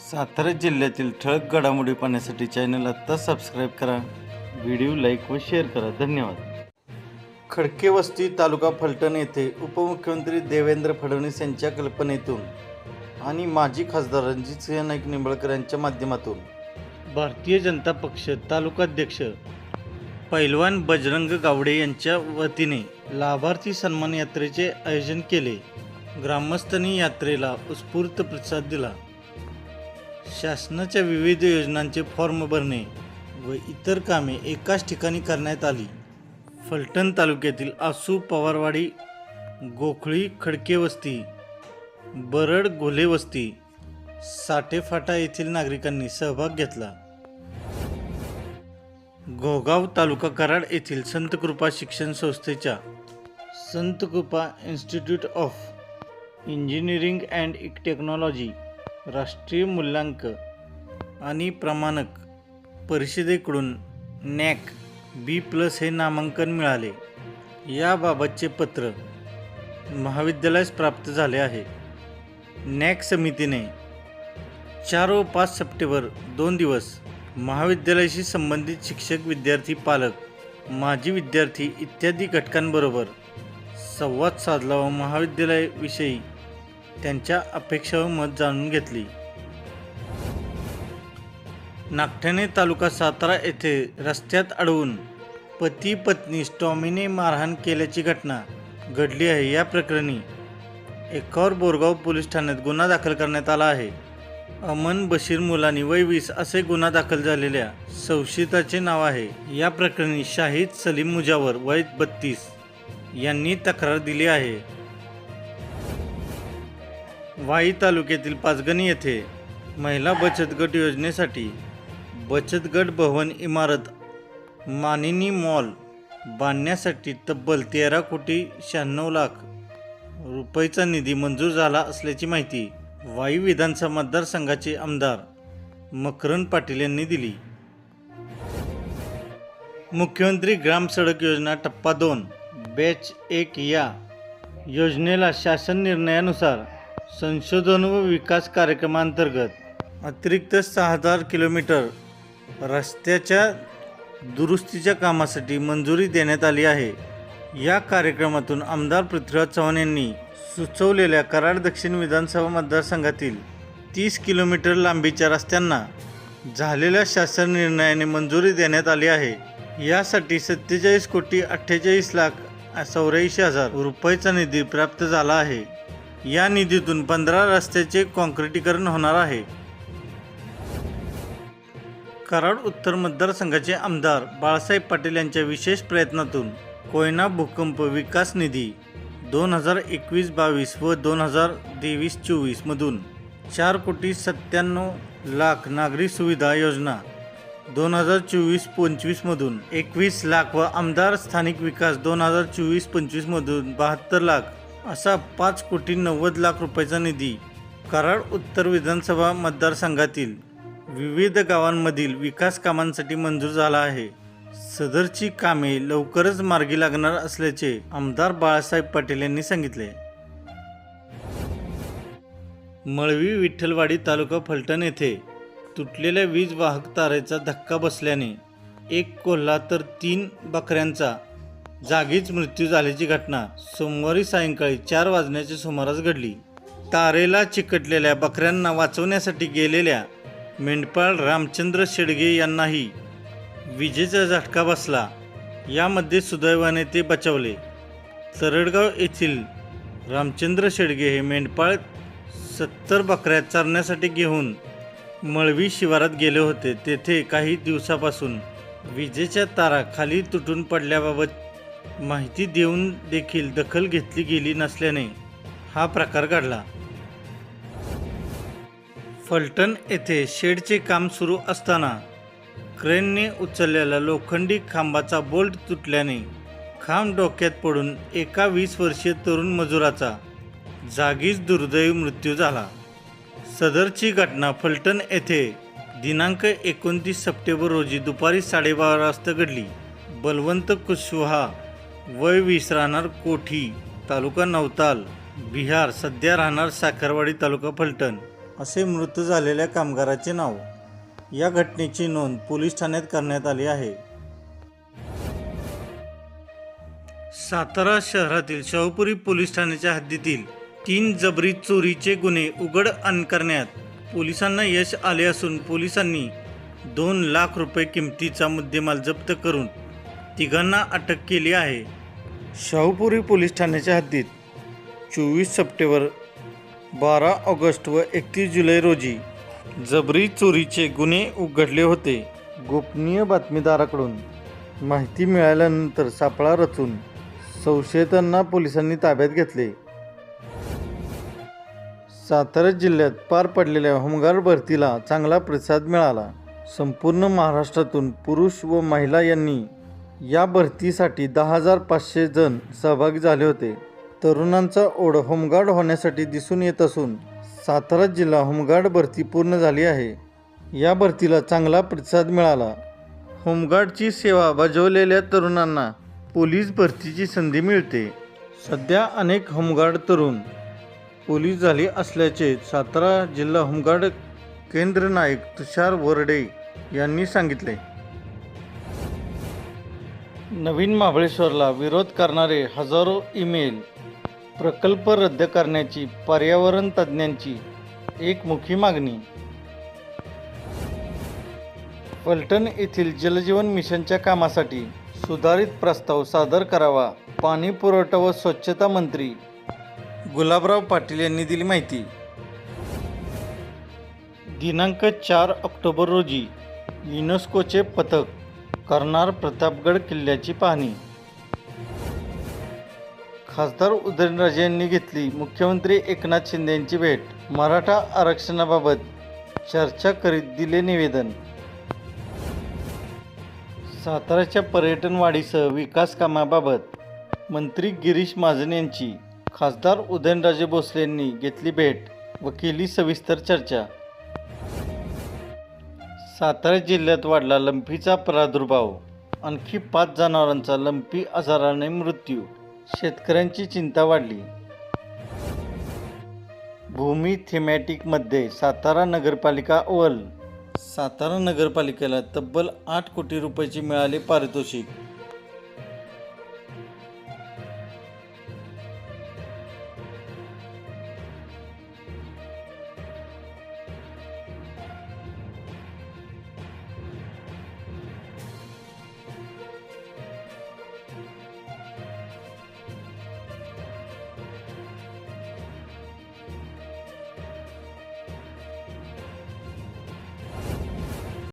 सातारा जिल्ह्यातील ठळक घडामोडी पाहण्यासाठी चॅनल आत्ता सबस्क्राईब करा. व्हिडिओ लाईक व शेअर करा. धन्यवाद. खडके वस्ती तालुका फलटण येथे उपमुख्यमंत्री देवेंद्र फडणवीस यांच्या कल्पनेतून आणि माजी खासदार रणजितसिंह नाईक निंबळकर यांच्या माध्यमातून भारतीय जनता पक्ष तालुकाध्यक्ष पैलवान बजरंग गावडे यांच्या वतीने लाभार्थी सन्मान यात्रेचे आयोजन केले. ग्रामस्थांनी यात्रेला उत्स्फूर्त प्रतिसाद दिला. शासनाच्या विविध योजनांचे फॉर्म भरणे व इतर कामे एकाच ठिकाणी करण्यात आली. फलटण तालुक्यातील आसू पवारवाडी गोखळी खडके वस्ती बरड घोले वस्ती साठेफाटा येथील नागरिकांनी सहभाग घेतला. घोगाव तालुका कराड येथील संतकृपा शिक्षण संस्थेच्या Santkrupa institute of engineering and technology राष्ट्रीय मूल्यांक आणि प्रमाणक परिषदेकडून नॅक बी प्लस हे नामांकन मिळाले. याबाबतचे पत्र महाविद्यालयास प्राप्त झाले आहे. नॅक समितीने चार व पाच सप्टेंबर दोन दिवस महाविद्यालयाशी संबंधित शिक्षक विद्यार्थी पालक माजी विद्यार्थी इत्यादी घटकांबरोबर संवाद साधला व महाविद्यालयाविषयी त्यांच्या अपेक्षा व मत जाणून घेतली. नागठाणे तालुका सातारा येथे रस्त्यात अडवून पती पत्नी स्टॉमीने मारहाण केल्याची घटना घडली आहे. या प्रकरणी एकावर बोरगाव पोलीस ठाण्यात गुन्हा दाखल करण्यात आला आहे. अमन बशीर मुलानी वय वीस असे गुन्हा दाखल झालेल्या संशयिताचे नाव आहे. या प्रकरणी शाहिद सलीम मुजावर वय बत्तीस यांनी तक्रार दिली आहे. वाई तालुक्यातील पाचगणी येथे महिला बचत गट योजनेसाठी बचत गट भवन इमारत मानिनी मॉल बांधण्यासाठी तब्बल तेरा कोटी शहाण्णव लाख रुपयेचा निधी मंजूर झाला असल्याची माहिती वाई विधानसभा मतदारसंघाचे आमदार मकरंद पाटील यांनी दिली. मुख्यमंत्री ग्राम सडक योजना टप्पा दोन बॅच एक या योजनेला शासन निर्णयानुसार संशोधन व विकास कार्यक्रमांतर्गत अतिरिक्त सहा हजार किलोमीटर रस्त्याच्या दुरुस्तीच्या कामासाठी मंजुरी देण्यात आली आहे. या कार्यक्रमातून आमदार पृथ्वीराज चव्हाण यांनी सुचवलेल्या कराड दक्षिण विधानसभा मतदारसंघातील तीस किलोमीटर लांबीच्या रस्त्यांना झालेल्या शासन निर्णयाने मंजुरी देण्यात आली आहे. यासाठी सत्तेचाळीस कोटी अठ्ठेचाळीस लाख चौऱ्याऐंशी हजार रुपयाचा निधी प्राप्त झाला आहे. या निधीतून पंधरा रस्त्याचे काँक्रिटीकरण होणार आहे. कराड उत्तर मतदारसंघाचे आमदार बाळासाहेब पाटील यांच्या विशेष प्रयत्नातून कोयना भूकंप विकास निधी दोन हजार एकवीस बावीस व दोन हजार तेवीस चोवीसमधून चार कोटी सत्त्याण्णव लाख नागरी सुविधा योजना दोन हजार चोवीस पंचवीसमधून एकवीस लाख व आमदार स्थानिक विकास दोन हजार चोवीस पंचवीसमधून बहात्तर लाख असा पाच कोटी नव्वद लाख रुपयाचा निधी कराड उत्तर विधानसभा मतदारसंघातील विविध गावांमधील विकास कामांसाठी मंजूर झाला आहे. सदरची कामे लवकरच मार्गी लागणार असल्याचे आमदार बाळासाहेब पाटील यांनी सांगितले. मळवी विठ्ठलवाडी तालुका फलटण येथे तुटलेल्या वीज वाहक तारेचा धक्का बसल्याने एक कोल्हा तर तीन बकऱ्यांचा जागीच मृत्यू झाल्याची घटना सोमवारी सायंकाळी चार वाजण्याच्या सुमारास घडली. तारेला चिकटलेल्या बकऱ्यांना वाचवण्यासाठी गेलेल्या मेंढपाळ रामचंद्र शेडगे यांनाही विजेचा झटका बसला. यामध्ये सुदैवाने ते बचावले. तरडगाव येथील रामचंद्र शेडगे हे मेंढपाळ सत्तर बकऱ्या चरण्यासाठी घेऊन मळवी शिवारात गेले होते. तेथे काही दिवसापासून विजेच्या तारा खाली तुटून पडल्याबाबत माहिती देऊन देखील दखल घेतली गेली नसल्याने हा प्रकार घडला. फलटण येथे शेडचे काम सुरू असताना क्रेनने उचललेला लोखंडी खांबाचा बोल्ट तुटल्याने खांब डोक्यात पडून एका वीस वर्षीय तरुण मजुराचा जागीच दुर्दैवी मृत्यू झाला. सदरची घटना फलटण येथे दिनांक एकोणतीस सप्टेंबर रोजी दुपारी साडेबारा वाजता घडली. बलवंत कुशवाहा वय वीस राहणार कोठी तालुका नवताल बिहार सध्या राहणार साखरवाडी तालुका फलटण. असे मृत झालेल्या कामगाराचे नाव. या घटनेची नोंद पोलीस ठाण्यात करण्यात आली आहे. सातारा शहरातील शाहूपुरी पोलीस ठाण्याच्या हद्दीतील तीन जबरी चोरीचे गुन्हे उघड अन करण्यात पोलिसांना यश आले असून पोलिसांनी दोन लाख रुपये किमतीचा मुद्देमाल जप्त करून तिघांना अटक केली आहे. शाहूपुरी पोलीस ठाण्याच्या हद्दीत चोवीस सप्टेंबर बारा ऑगस्ट व एकतीस जुलै रोजी जबरी चोरीचे गुन्हे उघडले होते. गोपनीय बातमीदाराकडून माहिती मिळाल्यानंतर सापळा रचून संशयितांना पोलिसांनी ताब्यात घेतले. सातारा जिल्ह्यात पार पडलेल्या होमगार्ड भरतीला चांगला प्रतिसाद मिळाला. संपूर्ण महाराष्ट्रातून पुरुष व महिला यांनी या भरतीसाठी दहा हजार पाचशे जण सहभागी झाले होते. तरुणांचा ओढ होमगार्ड होण्यासाठी दिसून येत असून सातारा जिल्हा होमगार्ड भरती पूर्ण झाली आहे. या भरतीला चांगला प्रतिसाद मिळाला. होमगार्डची सेवा बजावलेल्या तरुणांना पोलीस भरतीची संधी मिळते. सध्या अनेक होमगार्ड तरुण पोलीस झाले असल्याचे सातारा जिल्हा होमगार्ड केंद्र नायक तुषार वरडे यांनी सांगितले. नवीन महाबळेश्वरला विरोध करणारे हजारो ईमेल प्रकल्प रद्द करण्याची पर्यावरण तज्ज्ञांची एकमुखी मागणी. पलटण येथील जलजीवन मिशनच्या कामासाठी सुधारित प्रस्ताव सादर करावा पाणी पुरवठा व स्वच्छता मंत्री गुलाबराव पाटील यांनी दिली माहिती. दिनांक चार ऑक्टोबर रोजी युनेस्कोचे पथक करणार प्रतापगड किल्ल्याची पाहणी. खासदार उदयनराजे यांनी घेतली. मुख्यमंत्री एकनाथ शिंदे यांची भेट. मराठा आरक्षणाबाबत चर्चा करीत दिले निवेदन. साताऱ्याच्या पर्यटन वाढीसह विकास कामाबाबत मंत्री गिरीश महाजन यांची. खासदार उदयनराजे भोसले यांनी घेतली भेट. व केली सविस्तर चर्चा. सातारा जिल्ह्यात वाढला लंपीचा प्रादुर्भाव. आणखी पाच जनावरांचा लंपी आजाराने मृत्यू. शेतकऱ्यांची चिंता वाढली. भूमी थेमॅटिकमध्ये सातारा नगरपालिका अव्वल. सातारा नगरपालिकेला तब्बल आठ कोटी रुपयाचे मिळाले पारितोषिक.